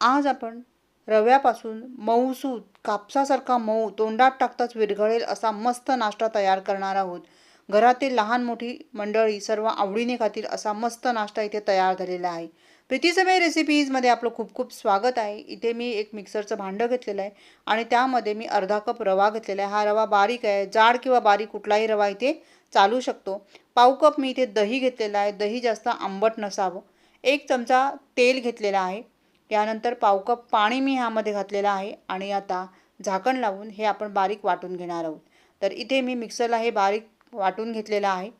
आज आपण रव्यापासून मऊसूत कापसासारखा मऊ तोंडात टाकताच विरघळेल असा मस्त नाश्ता तयार करणार आहोत. घरातील लहान मोठी मंडळी सर्व आवडीने खातील असा मस्त नाश्ता इथे तयार झालेला आहे. प्रीतीसमय रेसिपीजमध्ये आपलं खूप खूप स्वागत आहे. इथे मी एक मिक्सरचं भांडं घेतलेलं आहे आणि त्यामध्ये मी अर्धा कप रवा घेतलेला आहे. हा रवा बारीक आहे जाड किंवा बारीक कुठलाही रवा इथे चालू शकतो. पाव कप मी इथे दही घेतलेला आहे. दही जास्त आंबट नसावं. एक चमचा तेल घेतलेला आहे. यानंतर पाव कप पाणी मी ह्यामध्ये घातलेलं आहे आणि आता झाकण लावून हे आपण बारीक वाटून घेणार आहोत. तर इथे मी मिक्सरला हे बारीक वाटून घेतलेलं आहे.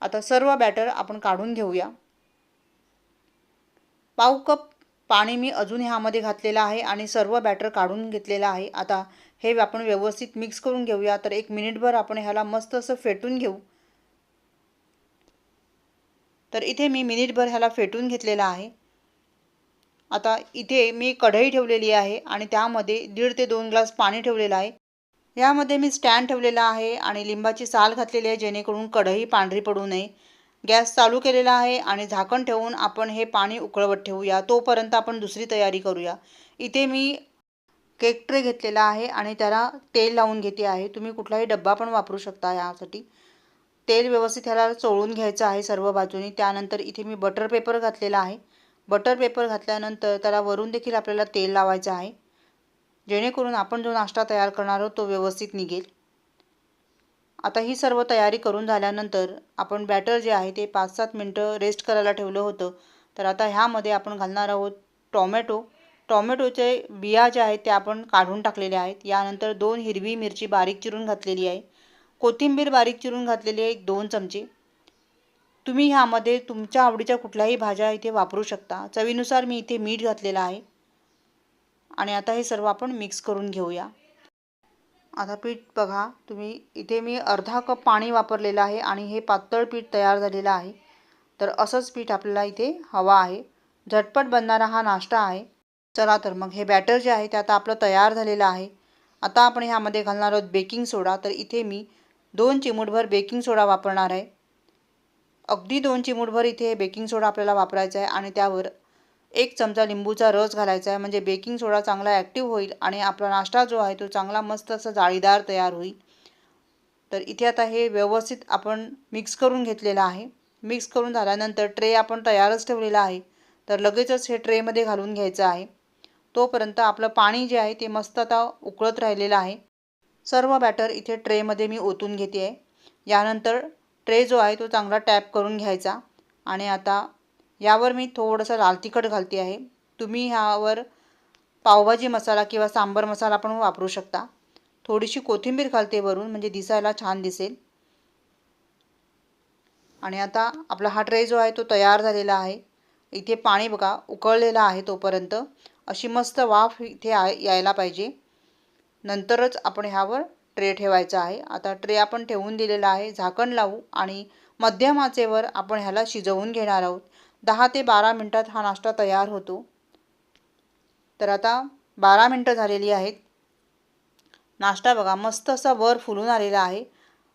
आता सर्व बॅटर आपण काढून घेऊया. पाव कप पाणी मी अजून ह्यामध्ये घातलेलं आहे आणि सर्व बॅटर काढून घेतलेलं आहे. आता हे आपण व्यवस्थित मिक्स करून घेऊया. तर एक मिनिटभर आपण ह्याला मस्त असं फेटून घेऊ. तर इथे मी मिनिटभर ह्याला फेटून घेतलेलं आहे. आता इथे मी कढई ठेवलेली आहे आणि त्यामध्ये दीड ते दोन ग्लास पाणी ठेवलेलं आहे. यामध्ये मी स्टँड ठेवलेला आहे आणि लिंबाची साल घातलेली आहे जेणेकरून कढई पांढरी पडू नये. गॅस चालू केलेला आहे आणि झाकण ठेवून आपण हे पाणी उकळवत ठेवूया. तोपर्यंत आपण दुसरी तयारी करूया. इथे मी केक ट्रे घेतलेला आहे आणि त्याला तेल लावून घेते आहे. तुम्ही कुठलाही डब्बा पण वापरू शकता यासाठी. तेल व्यवस्थित ह्याला चोळून घ्यायचं आहे सर्व बाजूनी. त्यानंतर इथे मी बटर पेपर घातलेला आहे. बटर पेपर घातल्यानंतर त्याला वरून देखील आपल्याला तेल लावायचं आहे. जेणेकरून आपण जो नाश्ता तयार करणार आहोत तो व्यवस्थित निघेल. आता ही सर्व तयारी करून झाल्यानंतर आपण बॅटर जे आहे ते पाच सात मिनटं रेस्ट करायला ठेवलं होतं. तर आता ह्यामध्ये आपण घालणार आहोत टॉमॅटो. टॉमॅटोचे बिया ज्या आहेत त्या आपण काढून टाकलेल्या आहेत. यानंतर दोन हिरवी मिरची बारीक चिरून घातलेली आहे. कोथिंबीर बारीक चिरून घातलेली आहे एक दोन चमचे. तुम्ही ह्यामध्ये तुमच्या आवडीच्या कुठल्याही भाज्या इथे वापरू शकता. चवीनुसार मी इथे मीठ घातलेलं आहे. आणि आता हे सर्व आपण मिक्स करून घेऊया. आता पीठ बघा तुम्ही इथे मी अर्धा कप पाणी वापरलेलं आहे आणि हे पातळ पीठ तयार झालेलं आहे. तर असंच पीठ आपल्याला इथे हवा आहे. झटपट बनणारा हा नाश्ता आहे. चला तर मग हे बॅटर जे आहे ते आता आपलं तयार झालेलं आहे. आता आपण ह्यामध्ये घालणार आहोत बेकिंग सोडा तर इथे मी दोन चिमूटभर बेकिंग सोडा वापरणार आहे. अगदी दोन चिमूटभर इथे बेकिंग सोडा आपल्याला वापरायचा आहे आणि त्यावर एक चमचा लिंबूचा रस घालायचा आहे. म्हणजे बेकिंग सोडा चांगला ॲक्टिव्ह होईल आणि आपला नाश्ता जो आहे तो चांगला मस्त असं जाळीदार तयार होईल. तर इथे आता हे व्यवस्थित आपण मिक्स करून घेतलेलं आहे. मिक्स करून झाल्यानंतर ट्रे आपण तयारच ठेवलेला आहे. तर लगेचच हे ट्रेमध्ये घालून घ्यायचं आहे. तोपर्यंत आपलं पाणी जे आहे ते मस्त आता उकळत राहिलेलं आहे. सर्व बॅटर इथे ट्रेमध्ये मी ओतून घेते आहे. यानंतर ट्रे जो आहे तो चांगला टॅप करून घ्यायचा. आणि आता यावर मी थोडंसं लाल तिखट घालते आहे. तुम्ही ह्यावर पावभाजी मसाला किंवा सांबर मसाला पण वापरू शकता. थोडीशी कोथिंबीर घालते वरून म्हणजे दिसायला छान दिसेल. आणि आता आपला हा ट्रे जो आहे तो तयार झालेला आहे. इथे पाणी बघा उकळलेलं आहे तोपर्यंत. अशी मस्त वाफ इथे यायला पाहिजे. नंतरच आपण ह्यावर ट्रे ठेवायचा आहे. आता ट्रे आपण ठेवून दिलेला आहे. झाकण लावू आणि मध्यम आचेवर आपण ह्याला शिजवून घेणार आहोत. दहा ते बारा मिनटात हा नाश्ता तयार होतो. तर आता बारा मिनटं झालेली आहेत. नाश्ता बघा मस्त असा वर फुलून आलेला आहे.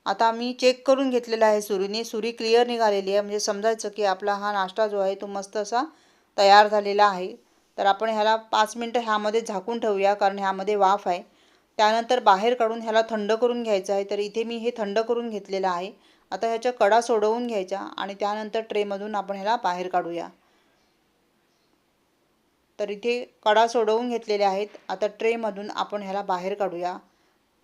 आता मी चेक करून घेतलेला आहे सुरीने. सुरी क्लिअर निघालेली आहे. म्हणजे समजायचं की आपला हा नाश्ता जो आहे तो मस्त असा तयार झालेला आहे. तर आपण ह्याला पाच मिनटं ह्यामध्ये झाकून ठेवूया कारण ह्यामध्ये वाफ आहे. त्यानंतर बाहेर काढून ह्याला थंड करून घ्यायचं आहे. तर इथे मी हे थंड करून घेतलेलं आहे. आता ह्याच्या कडा सोडवून घ्यायच्या आणि त्यानंतर ट्रेमधून आपण ह्याला बाहेर काढूया. तर इथे कडा सोडवून घेतलेले आहेत. आता ट्रेमधून आपण ह्याला बाहेर काढूया.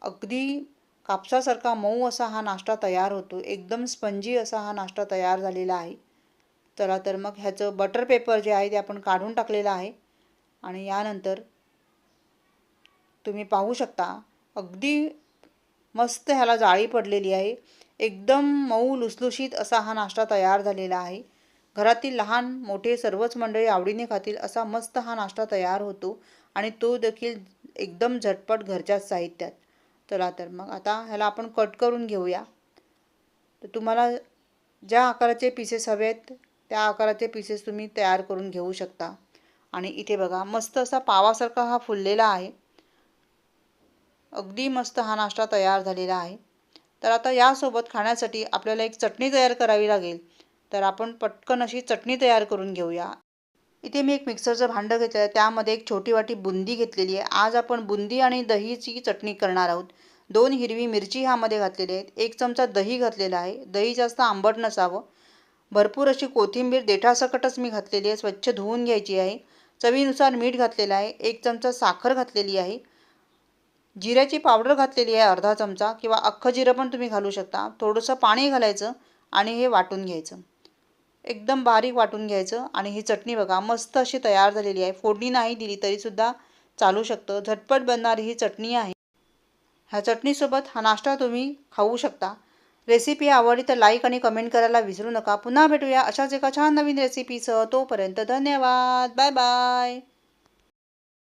अगदी कापसासारखा मऊ असा हा नाश्ता तयार होतो. एकदम स्पंजी असा हा नाश्ता तयार झालेला आहे. चला तर मग ह्याचं बटर पेपर जे आहे ते आपण काढून टाकलेलं आहे. आणि यानंतर तुम्ही पाहू शकता. अगदी मस्त ह्याला जाळी पडलेली आहे. एकदम मऊ लुसलुशीत असा हा नाश्ता तयार झालेला आहे. घरातील लहान मोठे सर्वच मंडळी आवडीने खातील असा मस्त हा नाश्ता तयार होतो आणि तो देखील एकदम झटपट घरच्याच साहित्यात. चला तर मग आता ह्याला आपण कट करून घेऊया. तर तुम्हाला ज्या आकाराचे पीसेस हवे आहेत त्या आकाराचे पीसेस तुम्ही तयार करून घेऊ शकता. आणि इथे बघा मस्त असा पावासारखा हा फुललेला आहे. अगदी मस्त हा नाश्ता तयार झालेला आहे. तर आता यासोबत खाण्यासाठी आपल्याला एक चटणी तयार करावी लागेल. तर आपण पटकन अशी चटणी तयार करून घेऊया. इथे मी एक मिक्सरचं भांडं घेतलं आहे त्यामध्ये एक छोटी वाटी बुंदी घेतलेली आहे. आज आपण बुंदी आणि दहीची चटणी करणार आहोत. दोन हिरवी मिरची ह्यामध्ये घातलेली आहेत. एक चमचा दही घातलेला आहे. दही जास्त आंबट नसावं. भरपूर अशी कोथिंबीर देठासकटच मी घातलेली आहे. स्वच्छ धुवून घ्यायची आहे. चवीनुसार मीठ घातलेलं आहे. एक चमचा साखर घातलेली आहे. जिऱ्याची पावडर घातलेली आहे अर्धा चमचा किंवा अख्खं जिरं पण तुम्ही घालू शकता. थोडंसं पाणी घालायचं आणि हे वाटून घ्यायचं. एकदम बारीक वाटून घ्यायचं आणि ही चटणी बघा मस्त अशी तयार झालेली आहे. फोडणी नाही दिली तरीसुद्धा चालू शकतं. झटपट बनणारी ही चटणी आहे. ह्या चटणीसोबत हा नाश्ता तुम्ही खाऊ शकता. रेसिपी आवडली तर लाईक आणि कमेंट करायला विसरू नका. पुन्हा भेटूया अशाच एका छान नवीन रेसिपीसह. तोपर्यंत धन्यवाद. Bye bye.